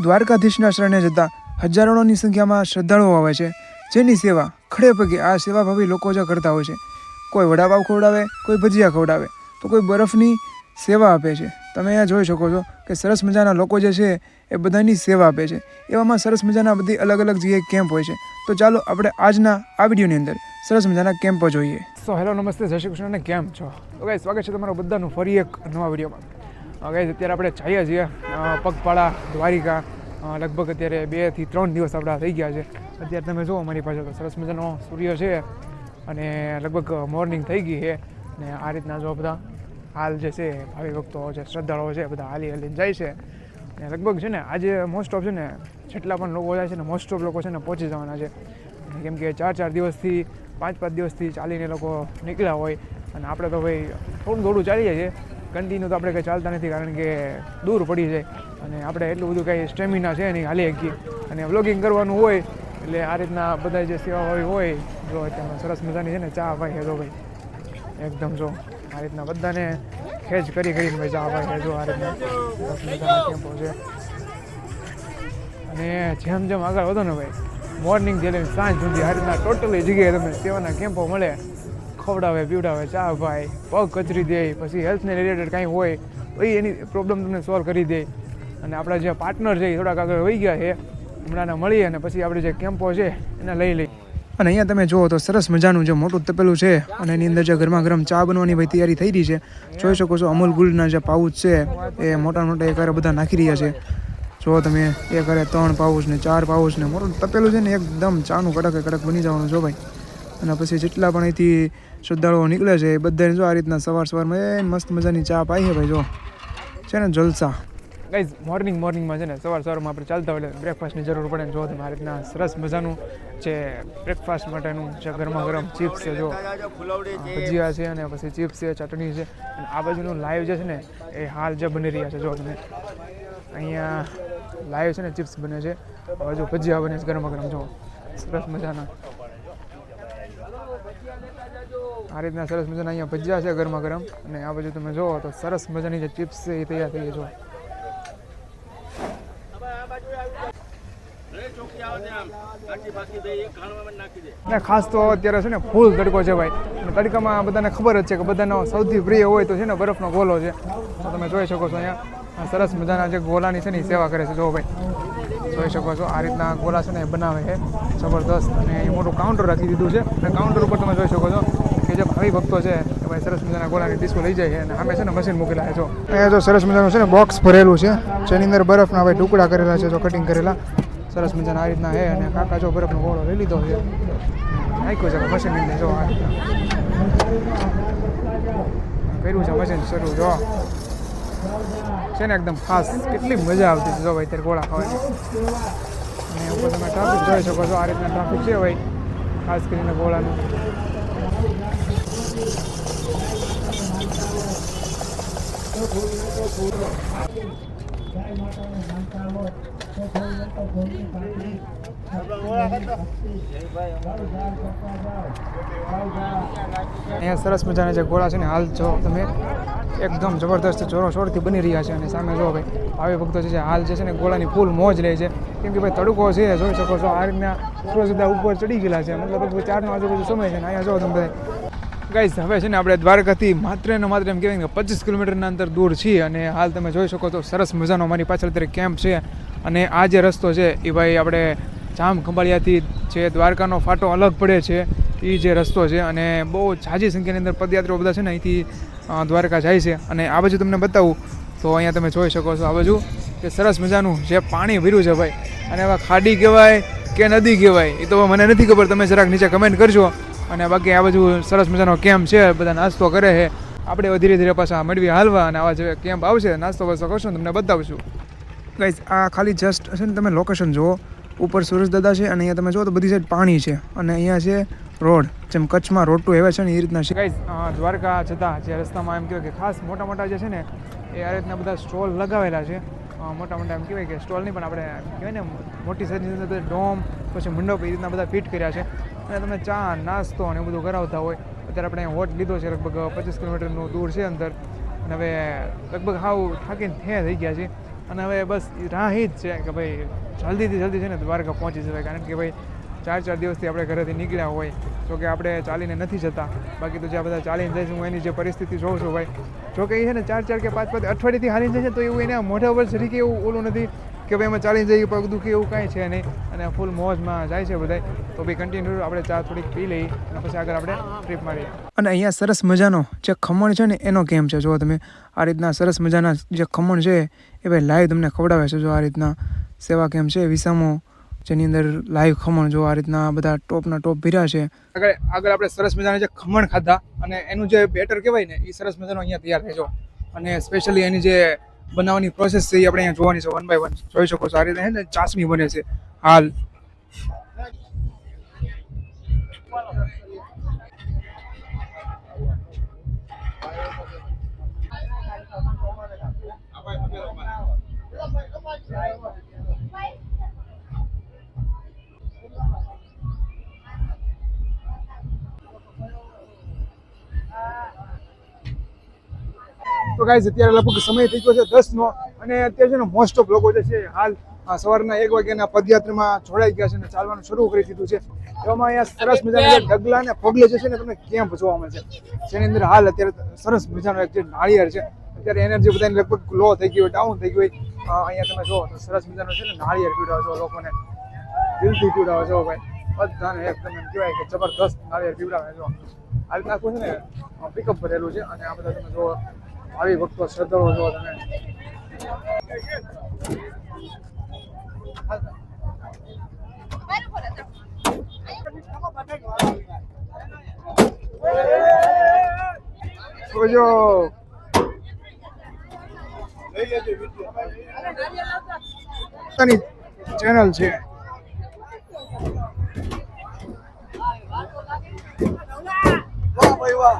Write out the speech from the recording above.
દ્વારકાધીશના શરણે જતા હજારોની સંખ્યામાં શ્રદ્ધાળુઓ આવે છે. જેની સેવા ખડે પગે આ સેવાભાવી લોકો જે કરતા હોય છે. કોઈ વડાપાવ ખવડાવે, કોઈ ભજીયા ખવડાવે, તો કોઈ બરફની સેવા આપે છે. તમે અહીંયા જોઈ શકો છો કે સરસ મજાના લોકો જે છે એ બધાની સેવા આપે છે. એવામાં સરસ મજાના બધી અલગ અલગ જગ્યાએ કેમ્પ હોય છે. તો ચાલો આપણે આજના આ વિડીયોની અંદર સરસ મજાના કેમ્પો જોઈએ. સો હેલો, નમસ્તે, જય શ્રી કૃષ્ણ અને કેમ છો? તો ગાઈ સ્વાગત છે તમારું બધાનું ફરી એક નવા વિડીયોમાં. ગાઈઝ અત્યારે આપણે જઈએ છીએ પગપાળા, દ્વારિકા લગભગ અત્યારે બેથી ત્રણ દિવસ આપણા થઈ ગયા છે. અત્યારે તમે જુઓ અમારી પાસે તો સરસ મજાનો સૂર્ય છે અને લગભગ મોર્નિંગ થઈ ગઈ છે ને આ રીતના જો બધા હાલ જે છે, ભાવિ ભક્તો છે, શ્રદ્ધાળુઓ છે, બધા હાલી હાલીને જાય છે. ને લગભગ છે ને, આજે મોસ્ટ ઓફ છે ને, જેટલા પણ લોકો જાય છે ને મોસ્ટ ઓફ લોકો છે ને પહોંચી જવાના છે. કેમ કે ચાર ચાર દિવસથી, પાંચ પાંચ દિવસથી ચાલીને લોકો નીકળ્યા હોય અને આપણે તો ભાઈ થોડું થોડું ચાલીએ છીએ. કન્ટિન્યુ તો આપણે કંઈ ચાલતા નથી કારણ કે દૂર પડી જાય. અને આપણે એટલું બધું કંઈ સ્ટેમિના છે નહીં હાલી શકીએ અને વ્લોગિંગ કરવાનું હોય, એટલે આ રીતના બધા જે સેવાભાવી હોય જો અત્યારમાં સરસ મજાની છે ને ચા ભાઈ હેલો ભાઈ. એકદમ જો, આ રીતના બધાને ખેંચ કરી કરીને ભાઈ ચા ભાઈ છે આ રીતના સરસ મજાના કેમ્પો છે. અને જેમ જેમ આગળ વધો ને ભાઈ મોર્નિંગથી લઈને સાંજ સુધી આ રીતના ટોટલી જગ્યાએ તમને સેવાના કેમ્પો મળે. ખવડાવે, પીવડાવે, ચા ભાઈ પગ કચરી દે, પછી હેલ્થને રિલેટેડ કાંઈ હોય એ એની પ્રોબ્લેમ તમને સોલ્વ કરી દે. અને આપણા જે પાર્ટનર છે એ થોડાક આગળ વહી ગયા છે હમણાં મળીએ અને પછી આપણે જે કેમ્પો છે એને લઈ લઈએ. અને અહીંયા તમે જુઓ તો સરસ મજાનું જે મોટું તપેલું છે અને એની અંદર જે ગરમા ગરમ ચા બનવાની ભાઈ તૈયારી થઈ રહી છે. જોઈ શકો છો અમૂલ ગુલ્ડના જે પાઉચ છે, એ મોટા મોટા એક હારે બધા નાખી રહ્યા છે. જો તમે એક હારે ત્રણ પાઉચ ને ચાર પાઉચ ને મોટું તપેલું છે ને એકદમ ચાનું કડક કડક બની જવાનું જો ભાઈ. અને પછી જેટલા પણ અહીંથી શ્રદ્ધાળુઓ નીકળે છે એ બધાને જો આ રીતના સવાર સવારમાં એ મસ્ત મજાની ચા પાઈ છે ભાઈ જો. છે ને જલસા. ગાઈઝ મોર્નિંગ મોર્નિંગમાં છે ને સવાર સવારમાં આપણે ચાલતા હોય બ્રેકફાસ્ટની જરૂર પડે ને જો તમે આ રીતના સરસ મજાનું જે બ્રેકફાસ્ટ માટેનું જે ગરમા ગરમ ચિપ્સ છે જો. ભજીયા છે અને પછી ચિપ્સ છે, ચટણી છે. અને આ બાજુનું લાઈવ જે છે ને એ હાલ જે બની રહ્યા છે જો તમે. અહીંયા લાઈવ છે ને ચિપ્સ બને છે. હવે જો ભજીયા બને છે ગરમા ગરમ જો. સરસ મજાના. આ રીતના સરસ મજાના અહીંયા ભજીયા છે ગરમા ગરમ. અને આ બાજુ તમે જુઓ તો સરસ મજાની જે ચિપ્સ છે એ તૈયાર થઈ જુઓ ને ખાસ તો અત્યારે છે ને ફૂલ તડકો છે ભાઈ. અને તડકામાં બધાને ખબર જ છે કે બધાનો સૌથી પ્રિય હોય તો છે ને બરફનો ગોલો છે. તો તમે જોઈ શકો છો અહીંયા. સરસ મજાના જે ગોલાની છે ને સેવા કરે છે. જો ભાઈ. જોઈ શકો છો આ રીતના ગોલા છે ને બનાવે છે. જબરદસ્ત. અને મોટું કાઉન્ટર રાખી દીધું છે. અને કાઉન્ટર ઉપર તમે જોઈ શકો છો. કે જે ભાવિ ભક્તો છે, એ સરસ મજાના ગોળાની ડિસ્કો લઈ જાય અને સામે છે ને મશીન મૂકેલા છે જો. અહીંયા જો સરસ મજાનું છે ને બોક્સ ભરેલું છે, જેની અંદર બરફના ભાઈ ટુકડા કરેલા છે, જો કટિંગ કરેલા. સરસ મજાના આ રીતના છે અને કાકા જો બરફનો ગોળો લઈ લીધો છે. નાખ્યો છે મશીન જો આ રીતના કર્યું છે મશીન શરૂ, જો. છે ને એકદમ ખાસ, કેટલી મજા આવતી છે જો ભાઈ ત્યારે ગોળા ખાવાની. અને ઉપર તમે ટ્રાફિક જોઈ શકો છો, આ રીતના ટ્રાફિક છે ભાઈ, ખાસ કરીને ગોળાનું. અહીંયા સરસ મજાના જે ગોળા છે ને, હાલ જો તમે એકદમ જબરદસ્ત જોરો શોરથી બની રહ્યા છે. અને સામે જો ભાઈ ભાવિ ભક્તો છે જે હાલ જે છે ને, ગોળાની ફૂલ મોજ લે છે. કેમ કે ભાઈ તડકો છે, જોઈ શકો છો, આ રીતના સુધા ઉપર ચડી ગયેલા છે. મતલબ ચારનો આજુબાજુ સમય છે અહીંયા જો તમે બધા ગાઈઝ હવે છે ને આપણે દ્વારકાથી માત્ર ને માત્ર એમ કહેવાય કે પચીસ કિલોમીટરના અંતર દૂર છીએ અને હાલ તમે જોઈ શકો તો સરસ મજાનો અમારી પાછળ અત્યારે કેમ્પ છે અને આ જે રસ્તો છે એ ભાઈ આપણે જામ ખંભાળિયાથી જે દ્વારકાનો ફાટો અલગ પડે છે એ જે રસ્તો છે અને બહુ ઝાઝી સંખ્યાની અંદર પદયાત્રીઓ બધા છે ને અહીંથી દ્વારકા જાય છે. અને આ બાજુ તમને બતાવું તો અહીંયા તમે જોઈ શકો છો આ બાજુ કે સરસ મજાનું જે પાણી ભર્યું છે ભાઈ. અને એવા ખાડી કહેવાય કે નદી કહેવાય એ તો મને નથી ખબર, તમે જરાક નીચે કમેન્ટ કરજો. અને બાકી આ બાજુ સરસ મજાનો કેમ્પ છે, બધા નાસ્તો કરે છે. આપણે ધીરે ધીરે પાછા મેળવી હાલવા અને આવા જે કેમ્પ આવશે. નાસ્તો વાસ્તો કરશું તમને બતાવશું. ગાઈઝ આ ખાલી જસ્ટ છે ને તમે લોકેશન જુઓ. ઉપર સુરજદાદા છે અને અહીંયા તમે જુઓ તો બધી સાઈડ પાણી છે. અને અહીંયા છે રોડ, જેમ કચ્છમાં રોડ ટુ એવા છે ને એ રીતના છે. ગાઈઝ દ્વારકા જતા જે રસ્તામાં એમ કહેવાય કે ખાસ મોટા મોટા જે છે ને એ આ રીતના બધા સ્ટોલ લગાવેલા છે. મોટા મોટા એમ કહેવાય કે સ્ટોલ નહીં પણ આપણે કહેવાય ને મોટી સાઈઝની અંદર ડોમ, પછી મંડપ એ રીતના બધા ફિટ કર્યા છે. અને તમે ચા, નાસ્તો અને એવું બધું કરાવતા હોય, અત્યારે આપણે હોટ લીધો છે, લગભગ પચીસ કિલોમીટરનું દૂર છે અંદર. અને હવે લગભગ હાવ થાકીને થયા થઈ ગયા છે અને હવે બસ રાહ જ છે કે ભાઈ જલ્દીથી જલ્દી છે ને દ્વારકા પહોંચી જવાય. કારણ કે ભાઈ ચાર ચાર દિવસથી આપણે ઘરેથી નીકળ્યા હોય, તો કે આપણે ચાલીને નથી જતા. બાકી તો જે બધા ચાલીને જાય છે હું એની જે પરિસ્થિતિ જોઉં છું ભાઈ. જો કે એ છે ને ચાર ચાર કે પાંચ પાંચ અઠવાડિયેથી હાલીને જાય છે, તો એવું એના મોઢા ઉપર જરીકે એવું ઓલું નથી. કે ભાઈ અમે ચાલીને જઈએ પગ દુખી એવું કાંઈ છે નહીં. અને ફૂલ મોજમાં જાય છે બધાય. તો ભાઈ કન્ટિન્યુ આપણે ચા થોડીક પી લઈએ અને પછી આગળ આપણે ટ્રીપ મારીએ અને અહીંયા સરસ મજાનો જે ખમણ છે ને એનો કેમ છે. જો તમે આ રીતના સરસ મજાના જે ખમણ છે એ ભાઈ લાઈવ તમને ખવડાવે છે. જો આ રીતના સેવા કેમ છે વિસામો જેની અંદર લાઈવ ખમણ જો આ રીતના બધા ટોપના ટોપ ભીરા છે. આગળ આગળ આપણે સરસ મજાના જે ખમણ ખાધા અને એનું જે બેટર કહેવાય ને એ સરસ મજાનો અહીંયા તૈયાર થાય જો. અને સ્પેશિયલી એની જે બનાવવાની પ્રોસેસ છે આપણે અહીંયા જોવાની છે વન બાય વન જોઈ શકો છો, આ રીતે ચાસણી બને છે. હાલ. તો ગાઈઝ અત્યારે લગભગ સમય થઈ ગયો છે દસનો અને અત્યારે છે ને મોસ્ટ ઓફ લોકો જે છે હાલ સવારના એક વાગ્યાના પદયાત્રામાં જોડાઈ ગયા છે અને ચાલવાનું શરૂ કરી દીધું છે. એવામાં અહીંયા સરસ મજાના જે ડગલા અને પગલે જે છે ને તમને કેમ્પ જોવા મળે છે. જેની અંદર હાલ અત્યારે સરસ મજાનો એક જે નાળિયેર છે અત્યારે એનર્જી બધાની લગભગ લો થઈ ગઈ હોય ડાઉન થઈ ગઈ હોય. અહીંયા તમે જુઓ તો સરસ મજાનો છે ને નાળિયેર પીવડાવો છો લોકોને. દિલથી પીવડાવો છો ભાઈ. બધાને એકદમ એમ કહેવાય કે જબરદસ્ત નાળિયેર પીવડાવે જો આ રીતના આખું છે ને પિકઅપ ભરેલું છે અને આ બધા તમે જુઓ આવી ભક્તો શ્રદ્ધાળુ છો તમે. ચેનલ છે. વાહ ભાઈ વાહ.